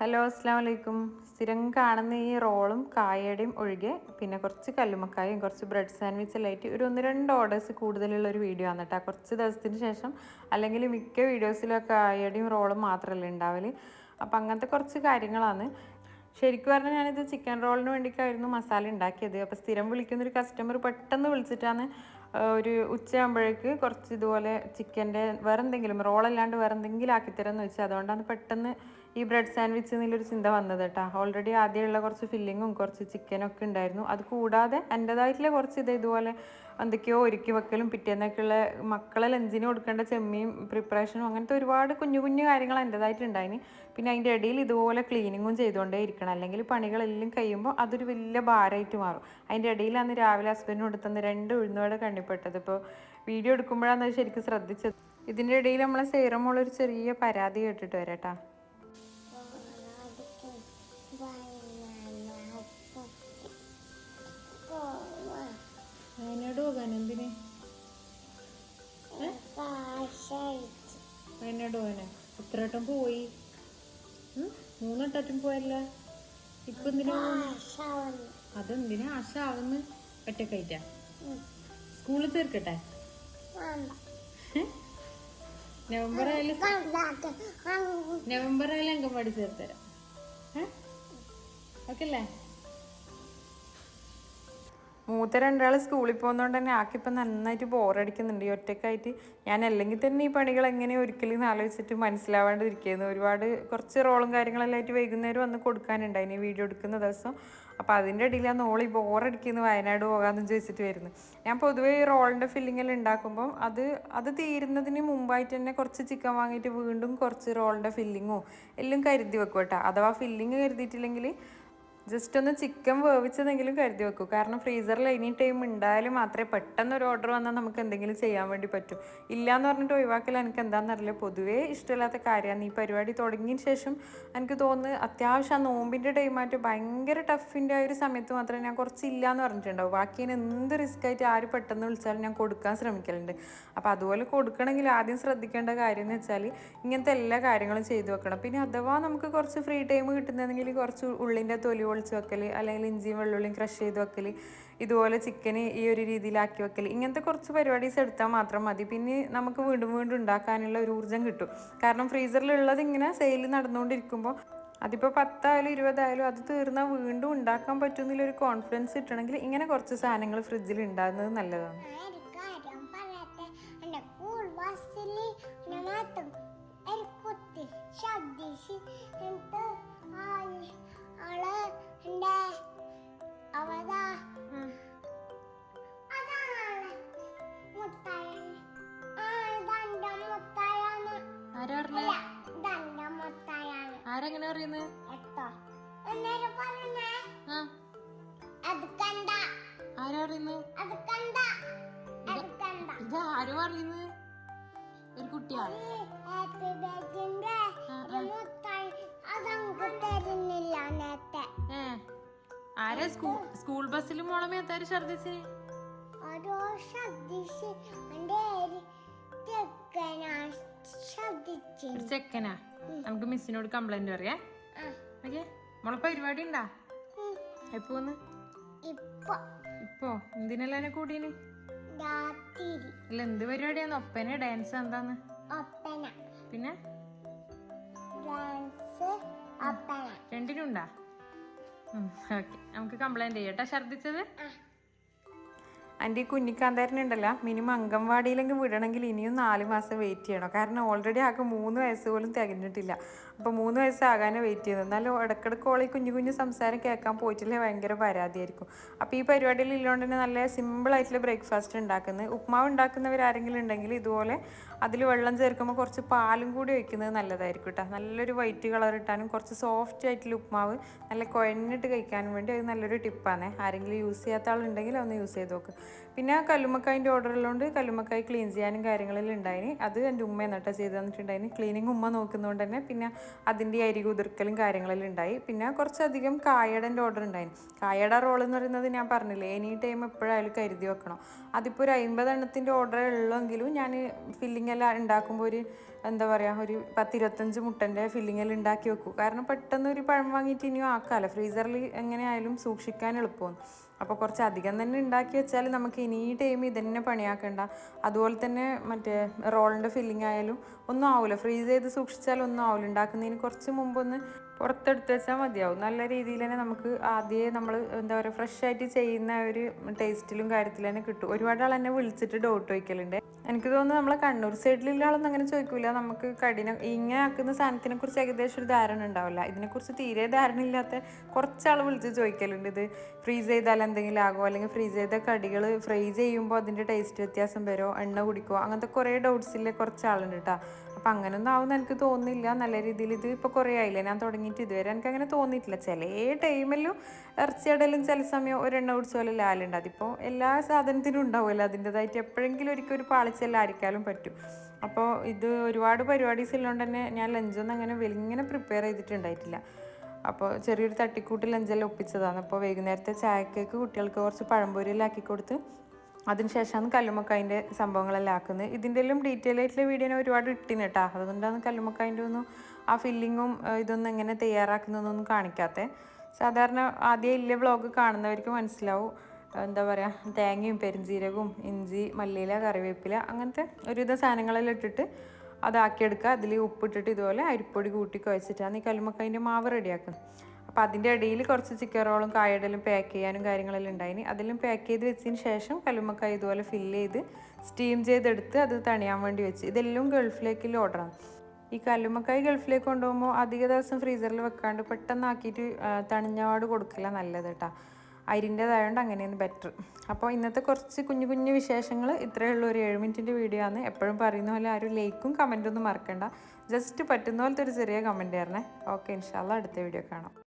Hello അസ്സാം വലൈക്കും സ്ഥിരം കാണുന്ന ഈ റോളും കായയുടെയും ഒഴികെ പിന്നെ കുറച്ച് കല്ലുമക്കായും കുറച്ച് ബ്രെഡ് സാൻഡ്വിച്ച് ആയിട്ട് ഒരു ഒന്ന് രണ്ട് ഓർഡേഴ്സ് കൂടുതലുള്ള ഒരു വീഡിയോ ആണ് കുറച്ച് ദിവസത്തിന് ശേഷം അല്ലെങ്കിൽ മിക്ക വീഡിയോസിലൊക്കെ കായയുടെയും റോളും മാത്രമല്ല ഉണ്ടാവൽ. അപ്പം അങ്ങനത്തെ കുറച്ച് കാര്യങ്ങളാണ്. ശരിക്കും പറഞ്ഞാൽ ഞാനിത് ചിക്കൻ റോളിന് വേണ്ടിയിട്ടായിരുന്നു മസാല ഉണ്ടാക്കിയത്. അപ്പോൾ സ്ഥിരം വിളിക്കുന്ന ഒരു കസ്റ്റമർ പെട്ടെന്ന് വിളിച്ചിട്ടാണ് ഒരു ഉച്ചയാകുമ്പോഴേക്ക് കുറച്ച് ഇതുപോലെ ചിക്കന്റെ വേറെ എന്തെങ്കിലും റോളല്ലാണ്ട് വേറെ എന്തെങ്കിലും ആക്കിത്തരാമെന്ന് വെച്ചാൽ അതുകൊണ്ടാണ് പെട്ടെന്ന് ഈ ബ്രെഡ് സാൻഡ്വിച്ച് എന്നുള്ളൊരു ചിന്ത വന്നത് കേട്ടോ ഓൾറെഡി ആദ്യമുള്ള കുറച്ച് ഫില്ലിങ്ങും കുറച്ച് ചിക്കനൊക്കെ ഉണ്ടായിരുന്നു. അത് കൂടാതെ എന്റെതായിട്ടുള്ള കുറച്ച് ഇത് ഇതുപോലെ എന്തൊക്കെയോ ഒരുക്കി വെക്കലും പിറ്റേന്നൊക്കെയുള്ള മക്കളെ ലഞ്ചിന് കൊടുക്കേണ്ട ചെമ്മിയും പ്രിപ്പറേഷനും അങ്ങനത്തെ ഒരുപാട് കുഞ്ഞു കുഞ്ഞു കാര്യങ്ങൾ എന്റെതായിട്ടുണ്ടായിന് പിന്നെ അതിന്റെ ഇടയിൽ ഇതുപോലെ ക്ലീനിങ്ങും ചെയ്തുകൊണ്ടേ ഇരിക്കണം. അല്ലെങ്കിൽ പണികളെല്ലാം കഴിയുമ്പോൾ അതൊരു വലിയ ഭാരമായിട്ട് മാറും. അതിന്റെ ഇടയിൽ അന്ന് രാവിലെ ഹസ്ബൻഡിന് കൊടുത്തുന്ന രണ്ട് ഉഴുന്നോടെ കണ്ണിപ്പെട്ടത് ഇപ്പോൾ വീഡിയോ എടുക്കുമ്പോഴാണ് ശരിക്കും ശ്രദ്ധിച്ചത്. ഇതിന്റെ ഇടയിൽ നമ്മളെ സേറമുള്ളൊരു ചെറിയ പരാതി കേട്ടിട്ട് വരാം വയനാട് എത്ര വട്ടം പോയി? മൂന്നെട്ടം പോയല്ല. ഇപ്പൊ എന്തിനാ? അതെന്തിനാ ആശ ആവുന്ന് ഒറ്റക്കായിട്ടാ? സ്കൂളിൽ ചേർക്കട്ടെ? നവംബർ ആയാലും നവംബർ ആയാലും അംഗൻവാടി ചേർത്തരാം. ഓക്കെ അല്ലേ മൂത്ത രണ്ടാൾ സ്കൂളിൽ പോകുന്നതുകൊണ്ട് തന്നെ ആക്കിപ്പം നന്നായിട്ട് ബോറടിക്കുന്നുണ്ട്. ഈ ഒറ്റക്കായിട്ട് ഞാൻ അല്ലെങ്കിൽ തന്നെ ഈ പണികൾ എങ്ങനെ ഒരിക്കലും ആലോചിച്ചിട്ട് മനസ്സിലാവാണ്ടിരിക്കുന്നു. ഒരുപാട് കുറച്ച് റോളും കാര്യങ്ങളെല്ലാം ആയിട്ട് വൈകുന്നേരം വന്ന് കൊടുക്കാനുണ്ട് അതിന് വീഡിയോ എടുക്കുന്ന ദിവസം. അപ്പോൾ അതിന്റെ ഇടയിലാണ് ഓളി ബോറടിക്കുന്നു വയനാട് പോകാമെന്ന് ചോദിച്ചിട്ട് വരുന്നത്. ഞാൻ പൊതുവേ ഈ റോളിന്റെ ഫില്ലിങ്ങിൽ ഉണ്ടാക്കുമ്പം അത് അത് തീരുന്നതിന് മുമ്പായിട്ട് തന്നെ കുറച്ച് ചിക്കൻ വാങ്ങിയിട്ട് വീണ്ടും കുറച്ച് റോളിന്റെ ഫില്ലിങ്ങോ എല്ലാം കരുതി വെക്കും കേട്ടോ. അഥവാ ഫില്ലിങ് കരുതിയിട്ടില്ലെങ്കിൽ ജസ്റ്റ് ഒന്ന് ചിക്കൻ വേവിച്ചതെങ്കിലും കരുതി വെക്കൂ. കാരണം ഫ്രീസറിൽ എനി ടൈം ഉണ്ടായാലും മാത്രമേ പെട്ടെന്ന് ഒരു ഓർഡർ വന്നാൽ നമുക്ക് എന്തെങ്കിലും ചെയ്യാൻ വേണ്ടി പറ്റൂ. ഇല്ലയെന്ന് പറഞ്ഞിട്ട് ഒഴിവാക്കൽ എനിക്ക് എന്താണെന്നറിയില്ല പൊതുവേ ഇഷ്ടമില്ലാത്ത കാര്യമാണ്. ഈ പരിപാടി തുടങ്ങിയ ശേഷം എനിക്ക് തോന്നുന്നു അത്യാവശ്യം ആ നോമ്പിന്റെ ടൈമായിട്ട് ഭയങ്കര ടഫിന്റെ ആ ഒരു സമയത്ത് മാത്രമേ ഞാൻ കുറച്ച് ഇല്ലയെന്ന് പറഞ്ഞിട്ടുണ്ടാവും. ബാക്കി ഇനി എന്ത് റിസ്ക് ആയിട്ട് ആര് പെട്ടെന്ന് വിളിച്ചാലും ഞാൻ കൊടുക്കാൻ ശ്രമിക്കലുണ്ട്. അപ്പോൾ അതുപോലെ കൊടുക്കണമെങ്കിൽ ആദ്യം ശ്രദ്ധിക്കേണ്ട കാര്യം എന്ന് വെച്ചാൽ ഇങ്ങനത്തെ എല്ലാ കാര്യങ്ങളും ചെയ്തു വെക്കണം. പിന്നെ അഥവാ നമുക്ക് കുറച്ച് ഫ്രീ ടൈം കിട്ടുന്നതെങ്കിൽ കുറച്ച് ഉള്ളിന്റെ തൊലി പൊളിച്ച് വെക്കൽ അല്ലെങ്കിൽ ഇഞ്ചിയും വെള്ളുള്ളിയും ക്രഷ് ചെയ്ത് വെക്കൽ ഇതുപോലെ ചിക്കന് ഈ ഒരു രീതിയിലാക്കി വെക്കൽ ഇങ്ങനത്തെ കുറച്ച് പരിപാടീസ് എടുത്താൽ മാത്രം മതി. പിന്നെ നമുക്ക് വീണ്ടും വീണ്ടും ഉണ്ടാക്കാനുള്ള ഒരു ഊർജം കിട്ടും. കാരണം ഫ്രീസറിലുള്ളത് ഇങ്ങനെ സെയിൽ നടന്നുകൊണ്ടിരിക്കുമ്പോൾ അതിപ്പോൾ പത്തായാലും ഇരുപതായാലും അത് തീർന്നാൽ വീണ്ടും ഉണ്ടാക്കാൻ പറ്റുന്നില്ലൊരു കോൺഫിഡൻസ് കിട്ടണമെങ്കിൽ ഇങ്ങനെ കുറച്ച് സാധനങ്ങൾ ഫ്രിഡ്ജിൽ ഉണ്ടാകുന്നത് നല്ലതാണ്. ശബ്ദിച്ച് എന്റെ അവതാ. ആരെങ്ങനെ അറിയുന്നത് ഇത് ആരും അറിയുന്നത് ഒരു കുട്ടിയാ ആരാ സ്കൂൾ സ്കൂൾ ബസ്സിൽ മോളമ്മ മേത്താര് ഛർദിച്ചിന് ഓരോ ചെക്കനാ? നമുക്ക് മിസ്സിനോട് കംപ്ലൈന്റ് പറയാ. ഓക്കെ? മോളെ പരിപാടി ഉണ്ടാ? എപ്പോ വന്ന്? ഇപ്പൊ. ഇപ്പോ? എന്തിനെല്ലാം കൂടീന് അല്ല എന്ത് പരിപാടിയാന്ന്? ഒപ്പന ഡാൻസ് എന്താന്ന്? പിന്നെ? രണ്ടിനുണ്ടാ? ഓക്കെ നമുക്ക് കംപ്ലൈന്റ് ചെയ്യട്ടെ ഛർദിച്ചത്? എന്റെ ഈ കുഞ്ഞിക്കാന്താരനുണ്ടല്ലോ. മിനിമം അംഗൻവാടിയിലെങ്കിലും വിടണമെങ്കിൽ ഇനിയും നാല് മാസം വെയിറ്റ് ചെയ്യണം. കാരണം ഓൾറെഡി ആകെ മൂന്ന് വയസ്സ് പോലും തികഞ്ഞിട്ടില്ല. അപ്പോൾ മൂന്ന് വയസ്സാകാനേ വെയിറ്റ് ചെയ്യുന്നത്. എന്നാലും ഇടക്കിടക്ക് ഓളെ കുഞ്ഞു കുഞ്ഞു സംസാരം കേൾക്കാൻ പോയിട്ടില്ലേ ഭയങ്കര പരാതിയായിരിക്കും. അപ്പോൾ ഈ പരിപാടിയിൽ ഇല്ലോണ്ട് തന്നെ നല്ല സിമ്പിളായിട്ടുള്ള ബ്രേക്ക്ഫാസ്റ്റ് ഉണ്ടാക്കുന്നത്. ഉപ്മാവ് ഉണ്ടാക്കുന്നവർ ആരെങ്കിലും ഉണ്ടെങ്കിൽ ഇതുപോലെ അതിൽ വെള്ളം ചേർക്കുമ്പോൾ കുറച്ച് പാലും കൂടി ഒഴിക്കുന്നത് നല്ലതായിരിക്കും കേട്ടോ. നല്ലൊരു വൈറ്റ് കളർ ഇട്ടാനും കുറച്ച് സോഫ്റ്റ് ആയിട്ടുള്ള ഉപ്മാവ് നല്ല കുഴഞ്ഞിട്ട് കഴിക്കാനും വേണ്ടി അത് നല്ലൊരു ടിപ്പാണ് ആരെങ്കിലും യൂസ് ചെയ്യാത്ത ആളുണ്ടെങ്കിൽ ഒന്ന് യൂസ് ചെയ്ത് നോക്ക്. പിന്നെ ആ കല്ലുമ്മക്കായിന്റെ ഓർഡർ ഉള്ളതുകൊണ്ട് കല്ലുമ്മക്കായി ക്ലീൻ ചെയ്യാനും കാര്യങ്ങളെല്ലാം ഉണ്ടായിന്. അത് എന്റെ ഉമ്മ എന്നിട്ട് ചെയ്ത് തന്നിട്ടുണ്ടായിന്. ക്ലീനിങ് ഉമ്മ നോക്കുന്നതുകൊണ്ട് തന്നെ പിന്നെ അതിന്റെ അരി കുതിർക്കലും കാര്യങ്ങളെല്ലാം ഉണ്ടായി. പിന്നെ കുറച്ചധികം കായടന്റെ ഓർഡർ ഉണ്ടായിരുന്നു കായട റോൾ എന്ന് പറയുന്നത് ഞാൻ പറഞ്ഞില്ലേ എനി ടൈം എപ്പോഴായാലും കരുതി വെക്കണം. അതിപ്പോൾ ഒരു അമ്പത് എണ്ണത്തിന്റെ ഓർഡർ ഉള്ളെങ്കിലും ഞാൻ ഫില്ലിംഗ് എല്ലാം ഉണ്ടാക്കുമ്പോൾ ഒരു എന്താ പറയുക ഒരു പത്തിരുപത്തഞ്ച് മുട്ടന്റെ ഫില്ലിങ്ങിൽ ഉണ്ടാക്കി വെക്കും. കാരണം പെട്ടെന്ന് ഒരു പഴം വാങ്ങിയിട്ട് ഇനിയും ആക്കാമല്ലോ ഫ്രീസറിൽ എങ്ങനെയായാലും സൂക്ഷിക്കാൻ എളുപ്പമാണ് അപ്പോൾ കുറച്ച് അധികം തന്നെ ഉണ്ടാക്കി വെച്ചാൽ നമുക്ക് ഇനി ഈ ടൈം ഇതന്നെ പണിയാക്കണ്ട. അതുപോലെ തന്നെ മറ്റേ റോളിന്റെ ഫില്ലിംഗ് ആയാലും ഒന്നും ആവില്ല ഫ്രീസ് ചെയ്ത് സൂക്ഷിച്ചാൽ ഒന്നും ആവില്ല ഉണ്ടാക്കുന്നതിന് കുറച്ച് മുമ്പൊന്ന് പുറത്തെടുത്ത് വെച്ചാൽ മതിയാവും. നല്ല രീതിയിൽ തന്നെ നമുക്ക് ആദ്യമേ നമ്മൾ എന്താ പറയുക ഫ്രഷ് ആയിട്ട് ചെയ്യുന്ന ഒരു ടേസ്റ്റിലും കാര്യത്തിലും തന്നെ കിട്ടും. ഒരുപാട് ആൾ എന്നെ വിളിച്ചിട്ട് ഡൗട്ട് വയ്ക്കലുണ്ട് എനിക്ക് തോന്നുന്നു നമ്മളെ കണ്ണൂർ സൈഡിലുള്ള ആളൊന്നും അങ്ങനെ ചോദിക്കില്ല നമുക്ക് കഠിന ഇങ്ങനെ ആക്കുന്ന സാധനത്തിനെ കുറിച്ച് ഏകദേശം ഒരു ധാരണ ഉണ്ടാവില്ല. ഇതിനെക്കുറിച്ച് തീരെ ധാരണ ഇല്ലാത്ത കുറച്ചാൾ വിളിച്ച് ചോദിക്കലുണ്ട്. ഇത് ഫ്രീസ് ചെയ്താൽ എന്തെങ്കിലും ആകുമോ? അല്ലെങ്കിൽ ഫ്രീസ് ചെയ്ത കടികൾ ഫ്രൈ ചെയ്യുമ്പോൾ അതിന്റെ ടേസ്റ്റ് വ്യത്യാസം വരുമോ? എണ്ണ കുടിക്കുമോ? അങ്ങനത്തെ കുറേ ഡൗട്ട്സിലെ കുറച്ച് ആളുണ്ട് കേട്ടോ അപ്പം അങ്ങനെയൊന്നും ആവുമെന്ന് എനിക്ക് തോന്നുന്നില്ല. നല്ല രീതിയിൽ ഇത് ഇപ്പോൾ കുറേ ആയില്ലേ? ഞാൻ തുടങ്ങിയിട്ട് ഇതുവരെ എനിക്ക് അങ്ങനെ തോന്നിയിട്ടില്ല. ചില ടൈമിലും ഇറച്ചിയടലും ചില സമയം ഒരെണ്ണ കുടിച്ച പോലെ ലാലുണ്ട് അതിപ്പോൾ എല്ലാ സാധനത്തിനും ഉണ്ടാവുമല്ലോ. അതിന്റെതായിട്ട് എപ്പോഴെങ്കിലും ഒരിക്കൽ ഒരു പാളിച്ചെല്ലാം ആയിരിക്കാലും പറ്റും. അപ്പോൾ ഇത് ഒരുപാട് പരിപാടീസ് ഉള്ളതുകൊണ്ട് തന്നെ ഞാൻ ലഞ്ചൊന്നും അങ്ങനെ വലിങ്ങനെ പ്രിപ്പയർ ചെയ്തിട്ടുണ്ടായിട്ടില്ല. അപ്പോൾ ചെറിയൊരു തട്ടിക്കൂട്ട് ലഞ്ചെല്ലാം ഒപ്പിച്ചതാണ്. അപ്പോൾ വൈകുന്നേരത്തെ ചായക്കേക്ക് കുട്ടികൾക്ക് കുറച്ച് പഴംപൊരിയെല്ലാം ആക്കി കൊടുത്ത് അതിനുശേഷമാണ് കല്ലുമക്കായിന്റെ സംഭവങ്ങളെല്ലാം ആക്കുന്നത്. ഇതിന്റെ എല്ലാം ഡീറ്റെയിൽ ആയിട്ടുള്ള വീഡിയോ ഞാൻ ഒരുപാട് ഇട്ടിന് കേട്ടോ അതുകൊണ്ടാണ് കല്ലുമക്കായിന്റെ ഒന്നും ആ ഫില്ലിങ്ങും ഇതൊന്നും എങ്ങനെ തയ്യാറാക്കുന്നതൊന്നും കാണിക്കാത്തത് സാധാരണ ആദ്യം ഇല്ല വ്ളോഗ് കാണുന്നവർക്ക് മനസ്സിലാവും. എന്താ പറയുക തേങ്ങയും പെരുംജീരകവും ഇഞ്ചി മല്ലിയില കറിവേപ്പില അങ്ങനത്തെ ഒരുവിധ സാധനങ്ങളെല്ലാം ഇട്ടിട്ട് അതാക്കിയെടുക്കുക. അതിൽ ഉപ്പിട്ടിട്ട് ഇതുപോലെ അരിപ്പൊടി കൂട്ടി കുഴച്ചിട്ടാണ് ഈ കല്ലുമക്കായിന്റെ മാവ് റെഡിയാക്കുന്നത് അപ്പോൾ അതിന്റെ ഇടയിൽ കുറച്ച് ചിക്കൻ റോളും കായടലും പാക്ക് ചെയ്യാനും കാര്യങ്ങളെല്ലാം ഉണ്ടായിന്. അതിലും പാക്ക് ചെയ്ത് വെച്ചതിന് ശേഷം കല്ലുമ്മക്കായ ഇതുപോലെ ഫില്ല് ചെയ്ത് സ്റ്റീം ചെയ്തെടുത്ത് അത് തണിയാൻ വേണ്ടി വെച്ച്. ഇതെല്ലാം ഗൾഫിലേക്ക് ഓർഡറാണ് ഈ കല്ലുമ്മക്കായ് ഗൾഫിലേക്ക് കൊണ്ടുപോകുമ്പോൾ അധിക ദിവസം ഫ്രീസറിൽ വെക്കാണ്ട് പെട്ടെന്ന് ആക്കിയിട്ട് ആ, തണിഞ്ഞപാട് കൊടുക്കില്ല നല്ലത് കേട്ടോ അരിന്റേതായതുകൊണ്ട് അങ്ങനെയാണ് ബെറ്റർ അപ്പോൾ ഇന്നത്തെ കുറച്ച് കുഞ്ഞു കുഞ്ഞു വിശേഷങ്ങൾ ഇത്രയേ ഉള്ളൂ. ഒരു ഏഴ് മിനിറ്റിന്റെ വീഡിയോ ആണ്. എപ്പോഴും പറയുന്ന പോലെ ആരും ലൈക്കും കമന്റൊന്നും മറക്കണ്ട. ജസ്റ്റ് പറ്റുന്ന പോലത്തെ ഒരു ചെറിയ കമന്റ് തരണേ ഓക്കെ ഇൻഷാല്ല അടുത്ത വീഡിയോ കാണാം.